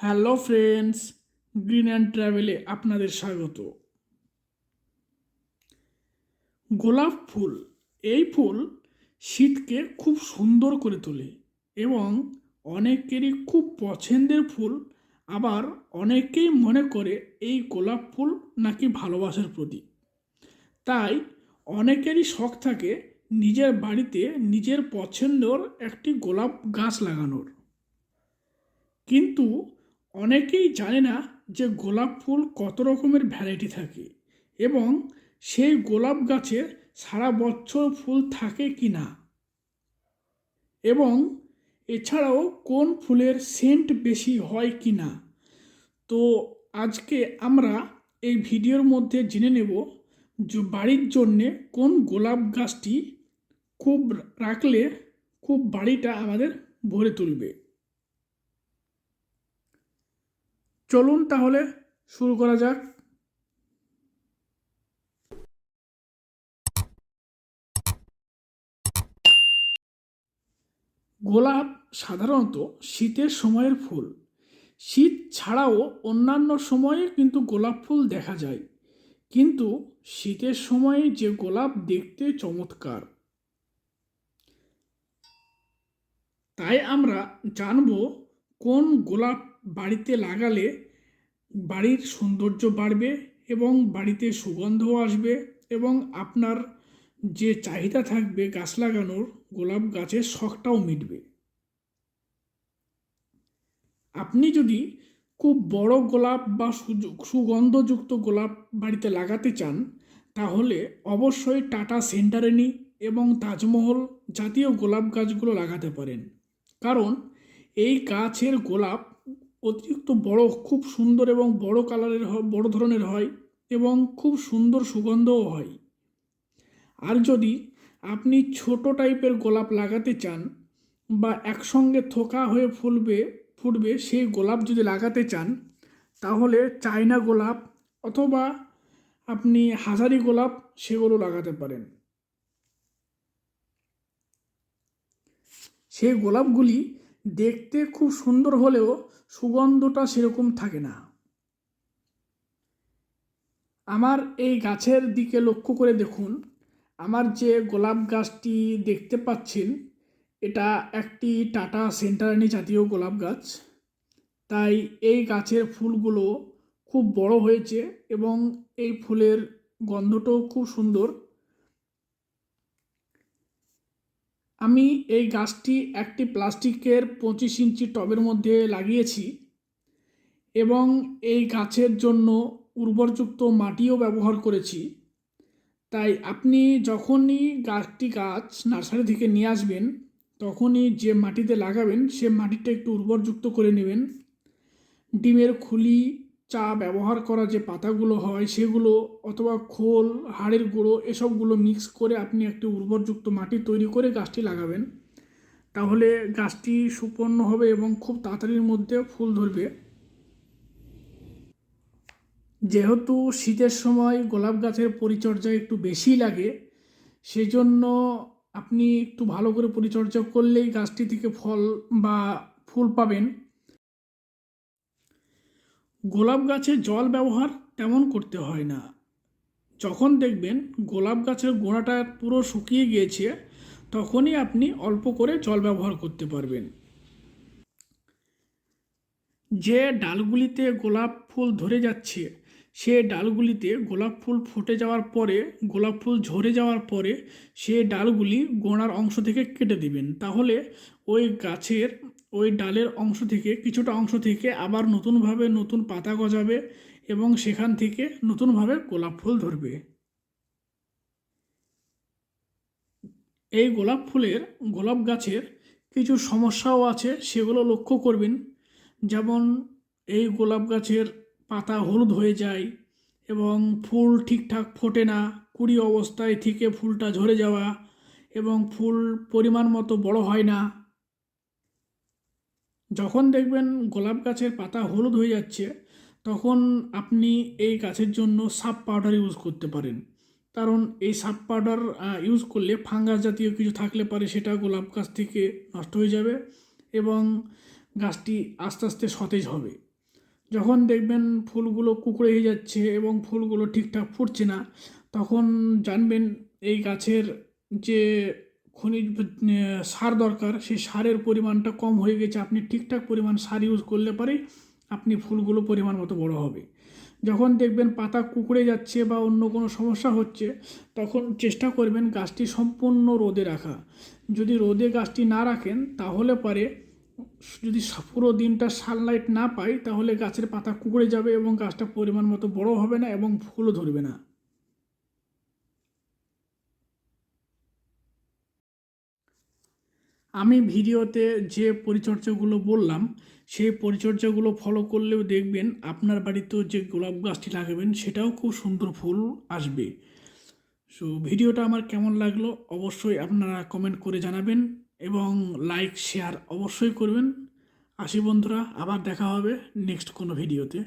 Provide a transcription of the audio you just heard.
Hello friends, green and ট্রাভেলে আপনাদের স্বাগত। গোলাপ ফুল, এই ফুল শীতকে খুব সুন্দর করে তোলে এবং অনেকেরই খুব পছন্দের ফুল, আবার অনেকেই মনে করে এই গোলাপ ফুল নাকি ভালোবাসার প্রতীক। তাই অনেকেরই শখ থাকে নিজের বাড়িতে নিজের পছন্দর একটি গোলাপ গাছ লাগানোর। কিন্তু অনেকেই জানে না যে গোলাপ ফুল কত রকমের ভ্যারাইটি থাকে এবং সেই গোলাপ গাছে সারা বছর ফুল থাকে কি না। এবং এছাড়াও কোন ফুলের সেন্ট বেশি হয় কি না। তো আজকে আমরা এই ভিডিওর মধ্যে জেনে নেব যে বাড়ির জন্যে কোন গোলাপ গাছটি খুব রাখলে খুব বাড়িটা আমাদের ভরে তুলবে। চলুন তাহলে শুরু করা যাক। গোলাপ সাধারণত শীতের সময়ের ফুল। শীত ছাড়াও অন্যান্য সময়ে কিন্তু গোলাপ ফুল দেখা যায়। কিন্তু শীতের সময়ে যে গোলাপ দেখতে চমৎকার। তাই আমরা জানব কোন গোলাপ বাড়িতে লাগালে বাড়ির সৌন্দর্য বাড়বে এবং বাড়িতে সুগন্ধও আসবে এবং আপনার যে চাহিদা থাকবে গাছ লাগানোর, গোলাপ গাছের শখটাও মিটবে। আপনি যদি খুব বড় গোলাপ বা সুগন্ধযুক্ত গোলাপ বাড়িতে লাগাতে চান, তাহলে অবশ্যই টাটা সেন্টারেনি এবং তাজমহল জাতীয় গোলাপ গাছগুলো লাগাতে পারেন। কারণ এই গাছের গোলাপ অতিরিক্ত বড়, খুব সুন্দর এবং বড় কালারের বড় ধরনের হয় এবং খুব সুন্দর সুগন্ধও হয়। আর যদি আপনি ছোট টাইপের গোলাপ লাগাতে চান বা একসঙ্গে থোকা হয়ে ফুলবে, ফুটবে সেই গোলাপ যদি লাগাতে চান, তাহলে চায়না গোলাপ অথবা আপনি হাজারি গোলাপ সেগুলো লাগাতে পারেন। সেই গোলাপগুলি দেখতে খুব সুন্দর হলেও সুগন্ধটা সেরকম থাকে না। আমার এই গাছের দিকে লক্ষ্য করে দেখুন, আমার যে গোলাপ গাছটি দেখতে পাচ্ছেন, এটা একটি টাটা সেন্টারানি জাতীয় গোলাপ গাছ। তাই এই গাছের ফুলগুলো খুব বড় হয়েছে এবং এই ফুলের গন্ধটাও খুব সুন্দর। আমি এই গাছটি একটি প্লাস্টিকের পঁচিশ ইঞ্চি টবের মধ্যে লাগিয়েছি এবং এই গাছের জন্য উর্বরযুক্ত মাটিও ব্যবহার করেছি। তাই আপনি যখনই গাছটি গাছ নার্সারি থেকে নিয়ে আসবেন, তখনই যে মাটিতে লাগাবেন, সে মাটিটা একটু উর্বরযুক্ত করে নেবেন। ডিমের খুলি চা ব্যবহার করা যে পাতাগুলো হয় সেগুলো অথবা খোল, হাড়ের গুঁড়ো এসবগুলো মিক্স করে আপনি একটি উর্বরযুক্ত মাটি তৈরি করে গাছটি লাগাবেন। তাহলে গাছটি সুপন্ন হবে এবং খুব তাড়াতাড়ির মধ্যে ফুল ধরবে। যেহেতু শীতের সময় গোলাপ গাছের পরিচর্যা একটু বেশি লাগে, সেজন্য আপনি একটু ভালো করে পরিচর্যা করলেই গাছটি থেকে ফল বা ফুল পাবেন। গোলাপ গাছে জল ব্যবহার তেমন করতে হয় না। যখন দেখবেন গোলাপ গাছের গোড়াটা পুরো শুকিয়ে গিয়েছে, তখনই আপনি অল্প করে জল ব্যবহার করতে পারবেন। যে ডালগুলিতে গোলাপ ফুল ধরে যাচ্ছে, সে ডালগুলিতে গোলাপ ফুল ফুটে যাওয়ার পরে, গোলাপ ফুল ঝরে যাওয়ার পরে সে ডালগুলি গোড়ার অংশ থেকে কেটে দিবেন। তাহলে ওই গাছের ওই ডালের অংশ থেকে, কিছুটা অংশ থেকে আবার নতুনভাবে নতুন পাতা গজাবে এবং সেখান থেকে নতুনভাবে গোলাপ ফুল ধরবে। এই গোলাপ ফুলের, গোলাপ গাছের কিছু সমস্যাও আছে, সেগুলো লক্ষ্য করবেন। যেমন এই গোলাপ গাছের পাতা হলুদ হয়ে যায় এবং ফুল ঠিকঠাক ফোটে না, কুড়ি অবস্থায় থেকে ফুলটা ঝরে যাওয়া এবং ফুল পরিমাণ মতো বড় হয় না। যখন দেখবেন গোলাপ গাছের পাতা হলুদ হয়ে যাচ্ছে, তখন আপনি এই গাছের জন্য সাপ পাউডার ইউজ করতে পারেন। কারণ এই সাপ পাউডার ইউজ করলে ফাঙ্গাস জাতীয় কিছু থাকলে পারে সেটা গোলাপ গাছ থেকে নষ্ট হয়ে যাবে এবং গাছটি আস্তে আস্তে সতেজ হবে। যখন দেখবেন ফুলগুলো কুকড়ে হয়ে যাচ্ছে এবং ফুলগুলো ঠিকঠাক ফুটছে না, তখন জানবেন এই গাছের যে খনিজ সার দরকার। সেই সারের পরিমাণটা কম হয়ে গেছে। আপনি ঠিকঠাক পরিমাণ সার ইউজ করলে পারে আপনি ফুলগুলো পরিমাণ মতো বড় হবে। যখন দেখবেন পাতা কুকড়ে যাচ্ছে বা অন্য কোনো সমস্যা হচ্ছে, তখন চেষ্টা করবেন গাছটি সম্পূর্ণ রোদে রাখা। যদি রোদে গাছটি না রাখেন, তাহলে পারে যদি পুরো দিনটা সানলাইট না পাই, তাহলে গাছের পাতা কুকড়ে যাবে এবং গাছটা পরিমাণ মতো বড় হবে না এবং ফুলও ধরবে না। আমি ভিডিওতে যে পরিচর্যাগুলো বললাম, সেই পরিচর্যাগুলো ফলো করলেও দেখবেন আপনার বাড়িতেও যে গোলাপ গাছটি লাগাবেন, সেটাও খুব সুন্দর ফুল আসবে। সো ভিডিওটা আমার কেমন লাগল অবশ্যই আপনারা কমেন্ট করে জানাবেন এবং লাইক শেয়ার অবশ্যই করবেন। আসি বন্ধুরা, আবার দেখা হবে নেক্সট কোনো ভিডিওতে।